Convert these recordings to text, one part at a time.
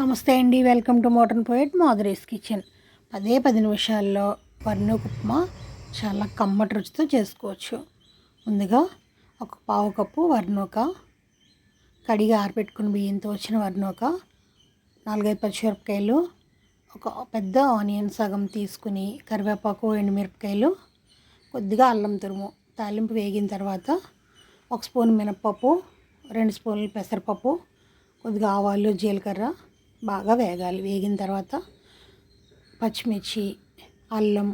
నమస్తే అండి. Welcome to modern poet Madhuri's kitchen. పదే పది నిమిషాల్లో వర్ణోక ఉప్మా చాలా కమ్మటి రుచితో చేసుకోవచ్చు. ముందుగా ఒక పావు కప్పు వర్ణోక కడిగి ఆరబెట్టుకుని బియ్యంతో వచ్చిన వర్ణోక నాలుగైదు పచ్చిమిరపకాయలు ఒక పెద్ద ఆనియన్ సగం తీసుకుని కరివేపాకు ఎండుమిరపకాయలు కొద్దిగా అల్లం తురుము తాలింపు వేగిన తర్వాత ఒక స్పూన్ మినప్పప్పు రెండు స్పూన్లు పెసరపప్పు కొద్దిగా ఆవాలు జీలకర్ర బాగా వేగాలి. వేగిన తర్వాత పచ్చిమిర్చి అల్లం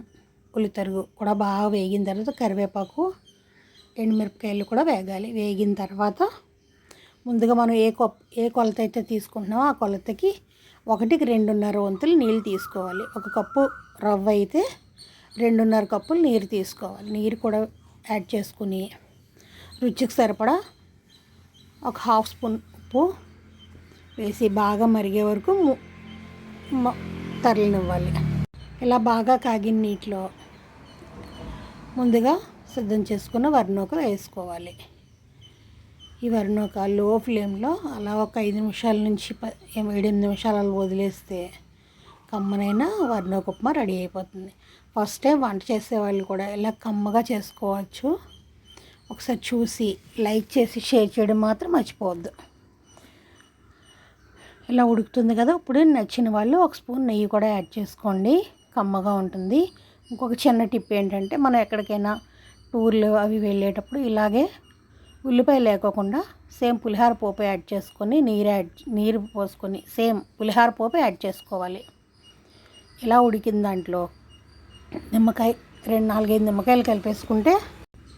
ఉల్లితరుగు కూడా బాగా వేగిన తర్వాత కరివేపాకు ఎండుమిరపకాయలు కూడా వేగాలి. వేగిన తర్వాత ముందుగా మనం ఏ కొప్ ఏ కొలత అయితే తీసుకుంటున్నామో ఆ కొలతకి ఒకటికి రెండున్నర వంతులు నీళ్ళు తీసుకోవాలి. ఒక కప్పు రవ్వ అయితే రెండున్నర కప్పులు నీరు తీసుకోవాలి. నీరు కూడా యాడ్ చేసుకుని రుచికి సరిపడా ఒక హాఫ్ స్పూన్ ఉప్పు వేసి బాగా మరిగే వరకు ము- తరలినివ్వాలి. ఇలా బాగా కాగిన నీటిలో ముందుగా సిద్ధం చేసుకున్న వర్ణోక వేసుకోవాలి. ఈ వర్ణోక లో ఫ్లేమ్లో అలా ఒక ఐదు నిమిషాల నుంచి ప ఏడెనిమిది నిమిషాలు అలా వదిలేస్తే కమ్మనైన వర్ణోక ఉప్మా రెడీ అయిపోతుంది. ఫస్ట్ టైం వంట చేసేవాళ్ళు కూడా ఇలా కమ్మగా చేసుకోవచ్చు. ఒకసారి చూసి లైక్ చేసి షేర్ చేయడం మాత్రం మర్చిపోవద్దు. ఇలా ఉడుకుతుంది కదా ఇప్పుడు నచ్చిన వాళ్ళు ఒక స్పూన్ నెయ్యి కూడా యాడ్ చేసుకోండి. కమ్మగా ఉంటుంది. ఇంకొక చిన్న టిప్ ఏంటంటే మనం ఎక్కడికైనా టూర్లు అవి వెళ్ళేటప్పుడు ఇలాగే ఉల్లిపాయ లేకోకుండా సేమ్ పులిహార పోపు యాడ్ చేసుకొని నీరు యాడ్ నీరు పోసుకొని సేమ్ పులిహార పోపు యాడ్ చేసుకోవాలి. ఇలా ఉడికిన దాంట్లో నిమ్మకాయ రెండు నాలుగైదు నిమ్మకాయలు కలిపేసుకుంటే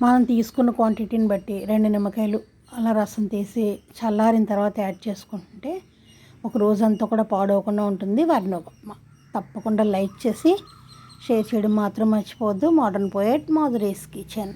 మనం తీసుకున్న క్వాంటిటీని బట్టి రెండు నిమ్మకాయలు అలా రసం తీసి చల్లారిన తర్వాత యాడ్ చేసుకుంటే ఒక రోజంతా కూడా పాడవకుండా ఉంటుంది. వారిని ఒక తప్పకుండా లైక్ చేసి షేర్ చేయడం మాత్రం మర్చిపోవద్దు. Modern poet Madhuri's kitchen.